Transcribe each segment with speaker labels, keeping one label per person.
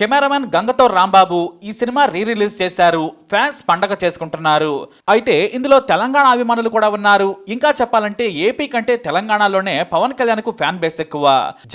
Speaker 1: Cameraman గంగతో రాంబాబు ఈ cinema re release చేశారు. ఫ్యాన్స్ పండగ చేసుకుంటున్నారు. అయితే ఇందులో తెలంగాణ అభిమానులు కూడా ఉన్నారు. ఇంకా చెప్పాలంటే ఏపీ కంటే తెలంగాణలోనే పవన్ కళ్యాణ్కు ఫ్యాన్ బేస్ ఎక్కువ.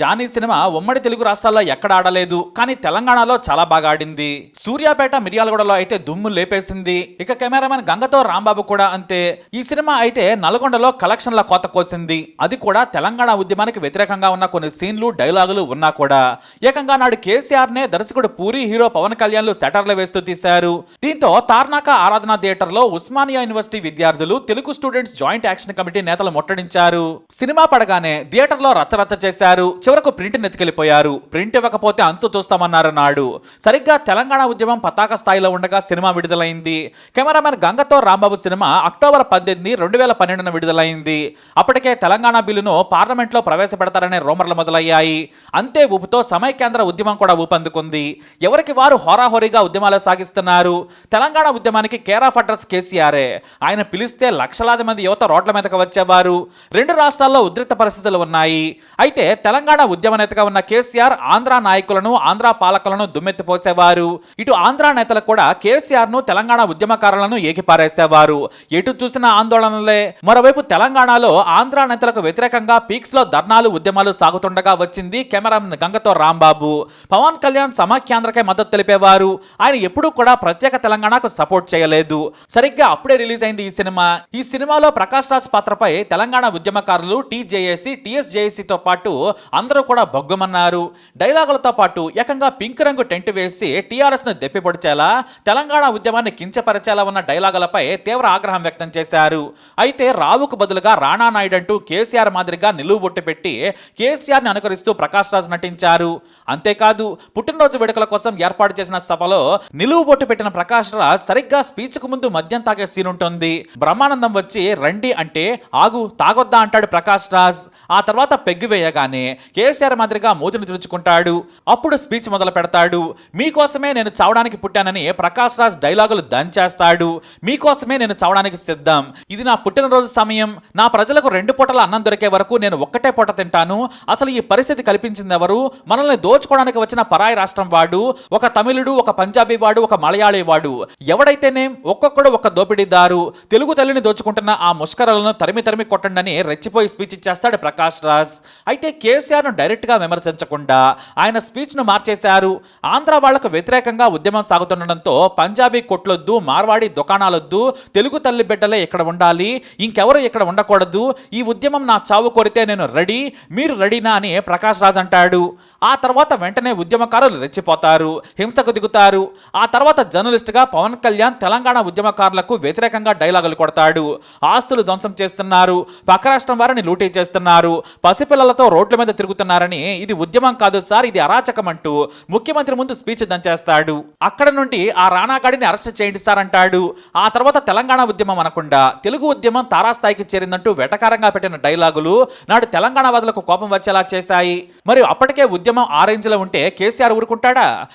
Speaker 1: జానీ సినిమా ఉమ్మడి తెలుగు రాష్ట్రాల్లో ఎక్కడ ఆడలేదు. కానీ తెలంగాణలో చాలా బాగా ఆడింది. సూర్యాపేట మిర్యాలగూడలో అయితే దుమ్ము లేపేసింది. ఇక కెమెరామెన్ గంగతో రాంబాబు కూడా అంతే. ఈ సినిమా అయితే నల్గొండలో కలెక్షన్ల కోత కోసింది. అది కూడా తెలంగాణ ఉద్యమానికి వ్యతిరేకంగా ఉన్న కొన్ని సీన్లు డైలాగులు ఉన్నా కూడా. ఏకంగా నాడు కేసీఆర్ నే దర్శకుడు పూరి హీరో పవన్ కళ్యాణ్లు సెటర్లు వేస్తూ తీశారు. దీంతో తార్నాక ఆరాధన థియేటర్లో ఉస్మానియా యూనివర్సిటీ విద్యార్థులు Telugu students joint action committee నేతలు ముట్టడించారు. సినిమా పడగానే థియేటర్లో రచ్చరచ్చ చేశారు. చివరకు ప్రింట్ నెత్తికెళ్ళిపోయారు ప్రింట్ ఇవ్వకపోతే అంతు చూస్తామన్నారు నాడు. సరిగ్గా తెలంగాణ ఉద్యమం పతాక స్థాయిలో ఉండగా సినిమా విడుదలైంది. కెమెరామెన్ గంగతో రాంబాబు సినిమా అక్టోబర్ పద్దెనిమిది రెండు వేల పన్నెండున విడుదలైంది. అప్పటికే తెలంగాణ బిల్లును పార్లమెంట్లో ప్రవేశపెడతారనే రూమర్లు మొదలయ్యాయి. అంతే ఊపుతో సమైక్యాంధ్ర ఉద్యమం కూడా ఊపందుకుంది. ఎవరికి వారు హోరాహోరీగా ఉద్యమాలు సాగిస్తున్నారు? తెలంగాణ ఉద్యమానికి కేర్ ఆఫ్ అడ్రస్ కేసీఆరే. ఆయన పిలిస్తే లక్షలాది మంది యువత రోడ్ల మీదకి వచ్చేవారు. రెండు రాష్ట్రాల్లో ఉద్రిక్త పరిస్థితులు ఉన్నాయి. అయితే తెలంగాణ ఉద్యమ నేతగా ఉన్న కేసీఆర్ ఆంధ్ర నాయకులను ఆంధ్ర పాలకులను దుమ్మెత్తిపోసేవారు ఇటు ఆంధ్ర నేతలు కూడా కేసీఆర్ను తెలంగాణ ఉద్యమకారులను ఏకిపారేసేవారు. ఎటు చూసిన ఆందోళనలే. మరోవైపు తెలంగాణలో ఆంధ్ర నేతలకు వ్యతిరేకంగా పీక్స్లో ధర్నాలు ఉద్యమాలు సాగుతుండగా వచ్చింది కెమెరామెన్ గంగతో రాంబాబు. పవన్ కళ్యాణ్ సమాఖ్యాంధ్రకే మద్దతు తెలిపేవారు. ఆయన ఎప్పుడూ కూడా ప్రత్యేక తెలంగాణకు సపోర్ట్ చేయలేదు. సరిగ్గా అప్పుడే రిలీజ్ అయింది ఈ సినిమా. ఈ సినిమాలో ప్రకాష్ రాజ్ పాత్రపై తెలంగాణ ఉద్యమకారులు టీజేఏసీ టీఎస్జేఏసీతో పాటు అందరూ కూడా బొగ్గమన్నారు డైలాగులతో పాటు ఏకంగా పింక్ రంగు టెంట్ వేసి టీఆర్ఎస్ను దెప్పిపొడిచేలా తెలంగాణ ఉద్యమాన్ని కించపరిచేలా ఉన్న డైలాగులపై తీవ్ర ఆగ్రహం వ్యక్తం చేశారు. అయితే రావుకు బదులుగా రాణా నాయుడు అంటూ కేసీఆర్ మాదిరిగా నిలువు బొట్టు పెట్టి కేసీఆర్ని అనుకరిస్తూ ప్రకాష్ రాజ్ నటించారు. అంతేకాదు పుట్టినరోజు వేడుకల కోసం ఏర్పాటు చేసిన సభలో నిలువు బొట్టు పెట్టిన ప్రకాష్ రాజ్ సరిగ్గా స్పీచ్కు ముందు మద్యం తాగే సీన్ ఉంటుంది. బ్రహ్మానందం వచ్చి రండి అంటే ఆగు తాగొద్దా అంటాడు ప్రకాష్ రాజ్ ఆ తర్వాత పెగ్గు వేయగానే కేసీఆర్ మాదిరిగా మూతిని తుడుచుకుంటాడు. అప్పుడు స్పీచ్ మొదలు పెడతాడు. మీకోసమే నేను చావడానికి పుట్టానని ప్రకాష్ రాజ్ డైలాగులు దంచేస్తాడు. మీకోసమే నేను చావడానికి సిద్ధం. ఇది నా పుట్టినరోజు సమయం. నా ప్రజలకు రెండు పూటల అన్నం దొరికే వరకు నేను ఒక్కటే పూట తింటాను. అసలు ఈ పరిస్థితి కల్పించింది ఎవరు? మనల్ని దోచుకోవడానికి వచ్చిన పరాయి రాష్ట్రం వాడు ఒక తమిళుడు ఒక పంజాబీ వాడు ఒక మలయాళీ వాడు. ఎవడైతేనే ఒక్కొక్కడు ఒక దోపిడీదారు. తెలుగు తల్లిని దోచుకుంటున్న ఆ ముష్కరలను తరిమి తరిమి కొట్టండి రెచ్చిపోయి స్పీచ్ ఇచ్చేస్తాడు ప్రకాష్ రాజ్. అయితే కేసీఆర్ను డైరెక్ట్గా విమర్శించకుండా ఆయన స్పీచ్ను మార్చేశారు. ఆంధ్ర వాళ్ళకు వ్యతిరేకంగా ఉద్యమం సాగుతుండడంతో పంజాబీ కొట్లొద్దు మార్వాడి దుకాణాలొద్దు తెలుగు తల్లి బిడ్డలే ఇక్కడ ఉండాలి ఇంకెవరు ఇక్కడ ఉండకూడదు ఈ ఉద్యమం నా చావు కోరితే నేను రెడీ మీరు రెడీనా అని ప్రకాష్ రాజ్ అంటాడు. ఆ తర్వాత వెంటనే ఉద్యమకారులు రెచ్చిపోతారు హింసకు దిగుతారు. ఆ తర్వాత జర్నలిస్ట్గా పవన్ కళ్యాణ్ తెలంగాణ ఉద్యమకారులకు వ్యతిరేకంగా డైలాగులు కొడతాడు. ఆస్తులు ధ్వంసం చేస్తున్నారు పక్క రాష్ట్రం వారిని లూటీ చేస్తున్నారు పసిపిల్లలతో రోడ్ల మీద తిరుగుతున్నారని ఇది ఉద్యమం కాదు సార్ ఇది అరాచకం అంటూ ముఖ్యమంత్రి ముందు స్పీచ్ దంచేస్తాడు అక్కడ నుండి ఆ రాణాగాడిని అరెస్ట్ చేయండి సార్ అంటాడు. ఆ తర్వాత తెలంగాణ ఉద్యమం అనకుండా తెలుగు ఉద్యమం తారాస్థాయికి చేరిందంటూ వెటకారంగా పెట్టిన డైలాగులు నాడు తెలంగాణ వాదులకు కోపం వచ్చేలా చేశాయి. మరి అప్పటికే ఉద్యమం ఆ లో ఉంటే కేసీఆర్ ఊరుకుంటాడు?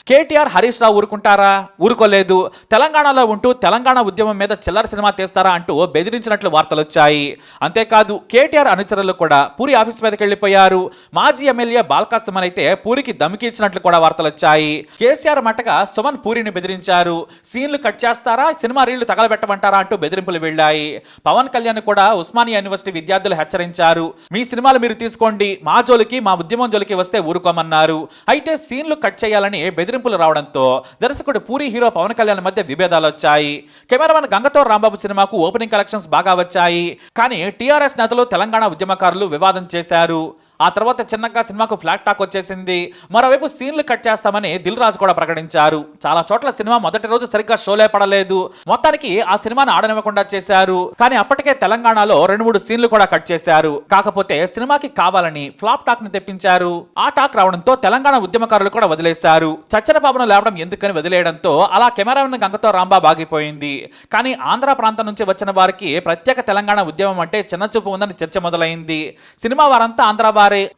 Speaker 1: కేటీఆర్ హరీష్ రావు ఊరుకుంటారా? ఊరుకోలేదు. తెలంగాణలో ఉంటూ తెలంగాణ ఉద్యమం మీద చిల్లర సినిమా తీస్తారా అంటూ బెదిరించినట్లు వార్తలు వచ్చాయి అంతేకాదు కేటీఆర్ అనుచరులు కూడా పూరి ఆఫీస్ మీదకి వెళ్ళిపోయారు. మాజీ ఎమ్మెల్యే బాల్కా సుమన్ అయితే పూరికి దమికిచ్చినట్లు కూడా వార్తలు వచ్చాయి కేసీఆర్ మటగా సుమన్ పూరిని బెదిరించారు. సీన్లు కట్ చేస్తారా? సినిమా రీళ్ళు తగలబెట్టమంటారా అంటూ బెదిరింపులు వెళ్ళాయి. పవన్ కళ్యాణ్ కూడా ఉస్మానియా యూనివర్సిటీ విద్యార్థులు హెచ్చరించారు. మీ సినిమాలు మీరు తీసుకోండి. మా జోలికి మా ఉద్యమం జోలికి వస్తే ఊరుకోమన్నారు. అయితే సీన్లు కట్ చేయాలని బెదిరింపులు రావడంతో దర్శకుడు పూరి హీరో పవన్ కళ్యాణ్ మధ్య విభేదాలు వచ్చాయి. కెమెరామెన్ గంగతో రాంబాబు సినిమాకు ఓపెనింగ్ కలెక్షన్స్ బాగా వచ్చాయి. కానీ టీఆర్ఎస్ నేతలు తెలంగాణ ఉద్యమకారులు వివాదం చేశారు. ఆ తర్వాత చిన్నగా సినిమాకు ఫ్లాట్ టాక్ వచ్చేసింది. మరోవైపు సీన్లు కట్ చేస్తామని దిల్ రాజు కూడా ప్రకటించారు. చాలా చోట్ల సినిమా మొదటి రోజు సరిగ్గా షోలే పడలేదు మొత్తానికి ఆ సినిమాను ఆడనివ్వకుండా చేశారు. కానీ అప్పటికే తెలంగాణలో రెండు మూడు సీన్లు కూడా కట్ చేశారు. కాకపోతే సినిమాకి కావాలని ఫ్లాప్ టాక్ని తెప్పించారు. ఆ టాక్ రావడంతో తెలంగాణ ఉద్యమకారులు కూడా వదిలేశారు. చచ్చన పాపను లేవడం ఎందుకని వదిలేయడంతో అలా కెమెరామెన్ గంగతో రాంబాబు ఆగిపోయింది. కానీ ఆంధ్ర ప్రాంతం నుంచి వచ్చిన వారికి ప్రత్యేక తెలంగాణ ఉద్యమం అంటే చిన్న చూపు ఉందని చర్చ మొదలైంది. సినిమా వారంతా ఆంధ్ర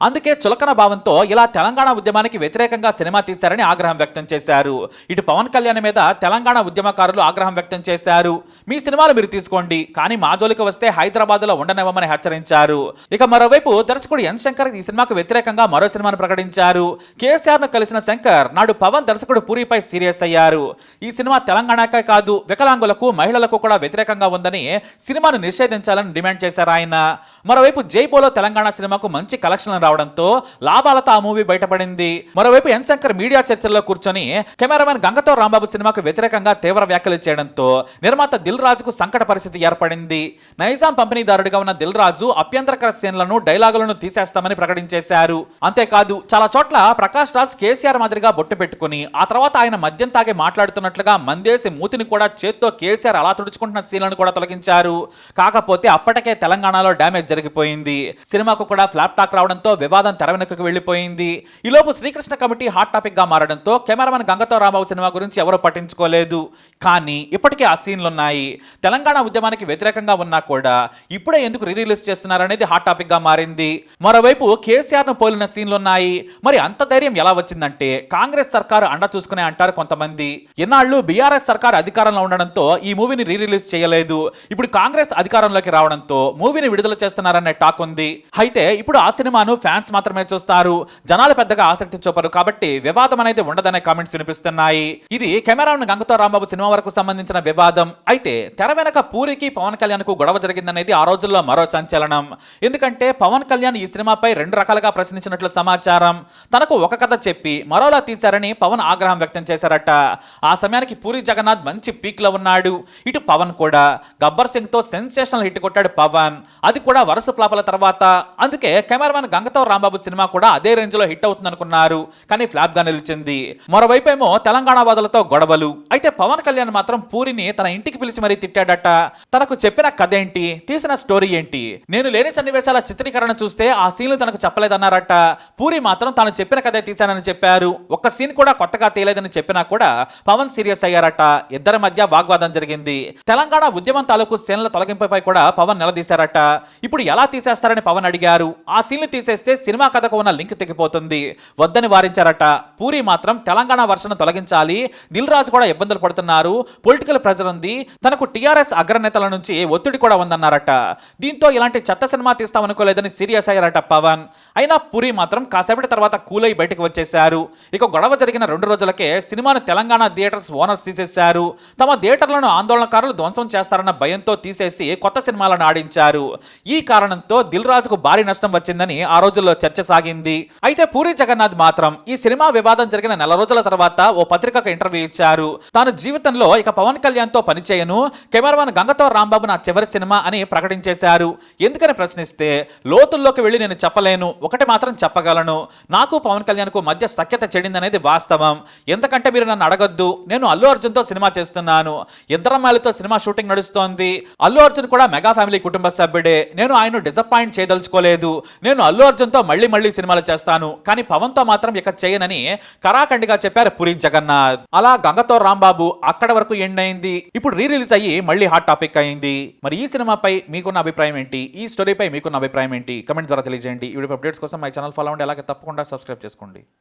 Speaker 1: అందుకే చులకన భావంతో ఇలా తెలంగాణ ఉద్యమానికి వ్యతిరేకంగా సినిమా తీశారని ఆగ్రహం వ్యక్తం చేశారు. ఇటు పవన్ కళ్యాణ్ మీద తెలంగాణ ఉద్యమకారులు ఆగ్రహం వ్యక్తం చేశారు. మీ సినిమాలు మీరు తీసుకోండి. కానీ మా జోలికి వస్తే హైదరాబాద్లో ఉండనివ్వమని హెచ్చరించారు. ఇక మరోవైపు దర్శకుడు ఎన్ శంకర్ ఈ సినిమాకు వ్యతిరేకంగా మరో సినిమాను ప్రకటించారు. కేసీఆర్ను కలిసిన శంకర్ నాడు పవన్ దర్శకుడు పూరిపై సీరియస్ అయ్యారు. ఈ సినిమా తెలంగాణకే కాదు వికలాంగులకు మహిళలకు కూడా వ్యతిరేకంగా ఉందని సినిమాను నిషేధించాలని డిమాండ్ చేశారు ఆయన. మరోవైపు జైపోలో తెలంగాణ సినిమాకు మంచి కలెక్షన్లు రావడంతో లాభాలతో ఆ మూవీ బయటపడింది. మరోవైపు ఎన్ శంకర్ మీడియా చర్చల్లో కూర్చొని కెమెరామెన్ గంగతో రాంబాబు సినిమాకు వ్యతిరేకంగా తీవ్ర వ్యాఖ్యలు చేయడంతో నిర్మాత దిల్ రాజుకు సంకట పరిస్థితి ఏర్పడింది. నైజాం పంపిణీదారుడిగా ఉన్న దిల్ రాజు అభ్యంతరకర సీన్లను డైలాగులను తీసేస్తామని ప్రకటించేశారు. అంతేకాదు చాలా చోట్ల ప్రకాష్ రాజ్ కేసీఆర్ మాదిరిగా బొట్టు పెట్టుకుని ఆ తర్వాత ఆయన మద్యం తాగి మాట్లాడుతున్నట్లుగా మందేసి మూతిని కూడా చేత్తో కేసీఆర్ అలా తుడుచుకుంటున్న సీన్లను కూడా తొలగించారు. కాకపోతే అప్పటికే తెలంగాణలో డ్యామేజ్ జరిగిపోయింది. సినిమాకు కూడా ఫ్లాప్ టాక్ రావడం రావడంతో వివాదం తెర వెళ్ళిపోయింది ఈలోపు శ్రీకృష్ణ కమిటీ హాట్ టాపిక్గా మారడంతో కెమెరామెన్ గంగతో రాంబాబు సినిమా గురించి ఎవరూ పట్టించుకోలేదు. కానీ ఇప్పటికే ఆ సీన్లున్నాయి తెలంగాణ ఉద్యమానికి వ్యతిరేకంగా ఉన్నా కూడా ఇప్పుడే ఎందుకు రీరిలీజ్ చేస్తున్నారనేది హాట్ టాపిక్గా మారింది. మరోవైపు కేసీఆర్ను పోలిన సీన్లున్నాయి మరి అంత ధైర్యం ఎలా వచ్చిందంటే కాంగ్రెస్ సర్కారు అండ చూసుకునే అంటారు కొంతమంది. ఇన్నాళ్ళు బీఆర్ఎస్ సర్కార్ అధికారంలో ఉండడంతో ఈ మూవీని రీ రిలీజ్ చేయలేదు. ఇప్పుడు కాంగ్రెస్ అధికారంలోకి రావడంతో మూవీని విడుదల చేస్తున్నారనే టాక్ ఉంది. అయితే ఇప్పుడు ఆ సినిమా సినిమాను ఫ్యాన్స్ మాత్రమే చూస్తారు. జనాలు పెద్దగా ఆసక్తి చూపరు. కాబట్టి వివాదం అనేది ఉండదనే కామెంట్స్ వినిపిస్తున్నాయి. ఇది కెమెరాను గంగతో రాంబాబు సినిమా వరకు సంబంధించిన వివాదం. అయితే తెర వెనక పూరికి పవన్ కళ్యాణ్కు గొడవ జరిగిందనేది ఆ రోజుల్లో మరో సంచలనం. ఎందుకంటే పవన్ కళ్యాణ్ ఈ సినిమాపై రెండు రకాలుగా ప్రశ్నించినట్లు సమాచారం. తనకు ఒక కథ చెప్పి మరోలా తీశారని పవన్ ఆగ్రహం వ్యక్తం చేశారట. ఆ సమయానికి పూరి జగన్నాథ్ మంచి పీక్లో ఉన్నాడు. ఇటు పవన్ కూడా. గబ్బర్ సింగ్తో సెన్సేషనల్ హిట్ కొట్టాడు పవన్. అది కూడా వరుస ఫ్లాపుల తర్వాత. అందుకే కెమెరామెన్ గంగతో రాంబాబు సినిమా కూడా అదే రేంజ్లో హిట్ అవుతుంది అనుకున్నారు కానీ ఫ్లాప్గా నిలిచింది. మరోవైపు ఏమో తెలంగాణ వాదులతో గొడవలు. అయితే పవన్ కళ్యాణ్ మాత్రం పూరిని తన ఇంటికి పిలిచి మరీ తిట్టాడట. తనకు చెప్పిన కథ ఏంటి? తీసిన స్టోరీ ఏంటి? నేను లేని సన్నివేశాల చిత్రీకరణ చూస్తే ఆ సీన్లు తనకు చెప్పలేదన్నారట. పూరి మాత్రం తాను చెప్పిన కథే తీశానని చెప్పారు. ఒక్క సీన్ కూడా కొత్తగా తీయలేదని చెప్పినా కూడా పవన్ సీరియస్ అయ్యారట. ఇద్దరి మధ్య వాగ్వాదం జరిగింది. తెలంగాణ ఉద్యమం తాలూకు సీన్ల తొలగింపుపై కూడా పవన్ నిలదీశారట. ఇప్పుడు ఎలా తీసేస్తారని పవన్ అడిగారు. ఆ సీన్లు తీసేస్తే సినిమా కథకు ఉన్న లింక్ తెగిపోతుంది. వద్దని వారించారట. పూరి మాత్రం తెలంగాణ వర్షను తొలగించాలి. దిల్ రాజు కూడా ఇబ్బందులు పడుతున్నారు. పొలిటికల్ ప్రెజర్ ఉంది. తనకు టీఆర్ఎస్ అగ్రనేతల నుంచి ఒత్తిడి కూడా ఉందన్నారట. దీంతో ఇలాంటి చెత్త సినిమా తీస్తామనుకోలేదని సీరియస్ అయ్యారట పవన్. అయినా పూరి మాత్రం కాసేపటి తర్వాత కూలై బయటకు వచ్చేశారు. ఇక గొడవ జరిగిన రెండు రోజులకే సినిమాను తెలంగాణ థియేటర్స్ ఓనర్స్ తీసేశారు. తమ థియేటర్లను ఆందోళనకారులు ధ్వంసం చేస్తారన్న భయంతో తీసేసి కొత్త సినిమాలను ఆడించారు. ఈ కారణంతో దిల్ రాజుకు భారీ నష్టం వచ్చిందని ఆ రోజుల్లో చర్చ సాగింది. అయితే పూరి జగన్నాథ్ మాత్రం ఈ సినిమా వివాదం జరిగిన నెల రోజుల తర్వాత ఓ పత్రికకు ఇంటర్వ్యూ ఇచ్చారు. తాను జీవితంలో ఇక పవన్ కళ్యాణ్తో పనిచేయను కెమెరామన్ గంగతో రాంబాబు నా చివరి సినిమా అని ప్రకటించేశారు. ఎందుకని ప్రశ్నిస్తే లోతుల్లోకి వెళ్ళి నేను చెప్పలేను ఒకటి మాత్రం చెప్పగలను నాకు పవన్ కళ్యాణ్కు మధ్య సఖ్యత చెడిందనేది వాస్తవం. ఎందుకంటే మీరు నన్ను అడగొద్దు నేను అల్లు అర్జున్తో సినిమా చేస్తున్నాను. ఇద్దరమ్మాయిలతో సినిమా షూటింగ్ నడుస్తోంది. అల్లు అర్జున్ కూడా మెగా ఫ్యామిలీ కుటుంబ సభ్యుడే. నేను ఆయన డిసప్పాయింట్ చేయదలుచుకోలేదు. నేను అల్లు అర్జున్తో మళ్ళీ మళ్ళీ సినిమాలు చేస్తాను. కానీ పవన్తో మాత్రం ఇక చేయనని కరాఖండిగా చెప్పారు పురి జగన్నాథ్. అలా గంగతో రాంబాబు అక్కడ వరకు ఎండ్ అయింది. ఇప్పుడు రీ రిలీజ్ అయ్యి మళ్ళీ హాట్ టాపిక్ అయింది. మరి ఈ సినిమాపై మీకున్న అభిప్రాయం ఏంటి? ఈ స్టోరీపై మీకున్న అభిప్రాయం ఏంటి? కమెంట్ ద్వారా తెలియజేయండి. ఈ అప్డేట్స్ కోసం మై ఛానల్ ఫాలో అవ్వండి. అలాగే తప్పకుండా సబ్స్క్రైబ్ చేసుకోండి.